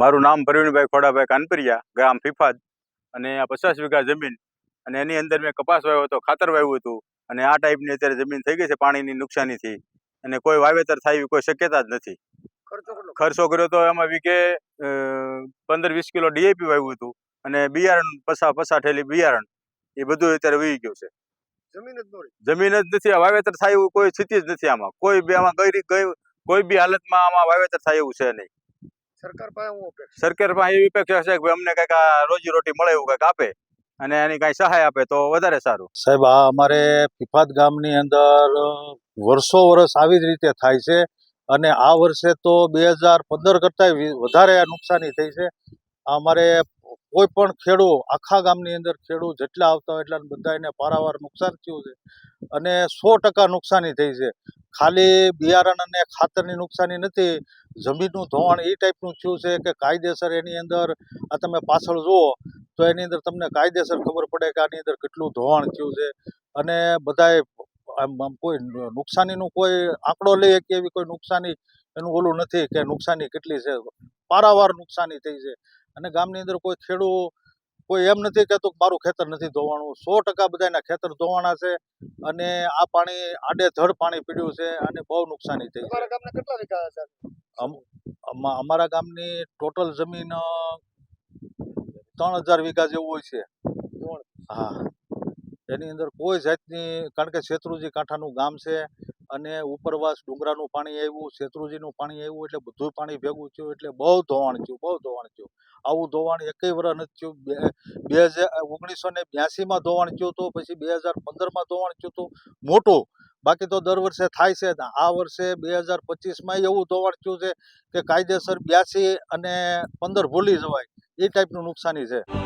મારું નામ પ્રવીણભાઈ ખોડાભાઈ કાનપરિયા ગામ ફીફાદ. અને આ પચાસ વીઘા જમીન. અને એની અંદર મેં કપાસ વાવ્યો હતો ખાતર વાવ્યું હતું. અને આ ટાઈપની અત્યારે જમીન થઈ ગઈ છે પાણીની નુકસાનીથી. અને કોઈ વાવેતર થાય એવી કોઈ શક્યતા જ નથી. ખર્ચો કર્યો તો એમાં વીઘે પંદર વીસ કિલો ડીએપી વાવ્યું હતું. અને બિયારણ પસા પસા ઠેલી બિયારણ એ બધું અત્યારે વહી ગયું છે. જમીન જ નથી આ વાવેતર થાય એવું કોઈ સ્થિતિ જ નથી આમાં. કોઈ બી આમાં કોઈ બી હાલતમાં આમાં વાવેતર થાય એવું છે નહીં. સરકાર પાસે હું અપેક્ષા સરકાર પાસે એવી અપેક્ષા છે કે અમને કંઈક રોજી રોટી મળે એવું કંઈક આપે અને એની કાંઈ સહાય આપે તો વધારે સારું. સાહેબ આ અમારે પીપાત ગામની અંદર વર્ષો વર્ષ આવી જ રીતે થાય છે અને આ વર્ષે તો બે હજાર પંદર કરતાં વધારે આ નુકસાની થઈ છે. અમારે કોઈ પણ ખેડૂ આખા ગામની અંદર ખેડૂ જેટલા આવતા હોય એટલા બધાને પારાવાર નુકસાન થયું છે અને સો ટકા નુકસાની થઈ છે. ખાલી બિયારણ અને ખાતરની નુકસાની નથી જમીનનું ધોવાણ એ ટાઈપનું થયું છે કે કાયદેસર એની અંદર આ તમે પાછળ જુઓ, તો એની અંદર તમને કાયદેસર ખબર પડે કે આની અંદર કેટલું ધોવાણ થયું છે. અને બધાએ કોઈ નુકસાનીનું કોઈ આંકડો લઈએ કે એવી કોઈ નુકસાની એનું ઓલું નથી કે નુકસાની કેટલી છે. પારાવાર નુકસાની થઈ છે. અને ગામની અંદર કોઈ ખેડૂત કોઈ એમ નથી કહેતું કે મારું ખેતર નથી ધોવાણું. સો ટકા બધાના ખેતર ધોવાણા છે અને આ પાણી આડેધડ પાણી પીડ્યું છે અને બહુ નુકસાની થઈ છે? અમારા ગામની ટોટલ જમીન ત્રણ હજાર વીઘા જેવું હોય છે. હા. એની અંદર કોઈ જાતની કારણ કે શેત્રુજી કાંઠાનું ગામ છે અને ઉપરવાસ ડુંગરાનું પાણી આવ્યું શેત્રુજીનું પાણી આવ્યું એટલે બધું પાણી ભેગું થયું એટલે બહુ ધોવાણ થયું બહુ ધોવાણ થયું. આવું ધોવાણ એકેય વર્ષ નથી થયું. બે હજાર ઓગણીસો ને બ્યાસીમાં ધોવાણ થયું હતું પછી બે હજાર પંદરમાં ધોવાણ થયું હતું. મોટું બાકી તો દર વર્ષે થાય છે. આ વર્ષે બે હજાર પચીસમાં એવું ધોવાણ છે કે કાયદેસર બ્યાસી અને પંદર ભૂલી જવાય એ ટાઈપનું નુકસાની છે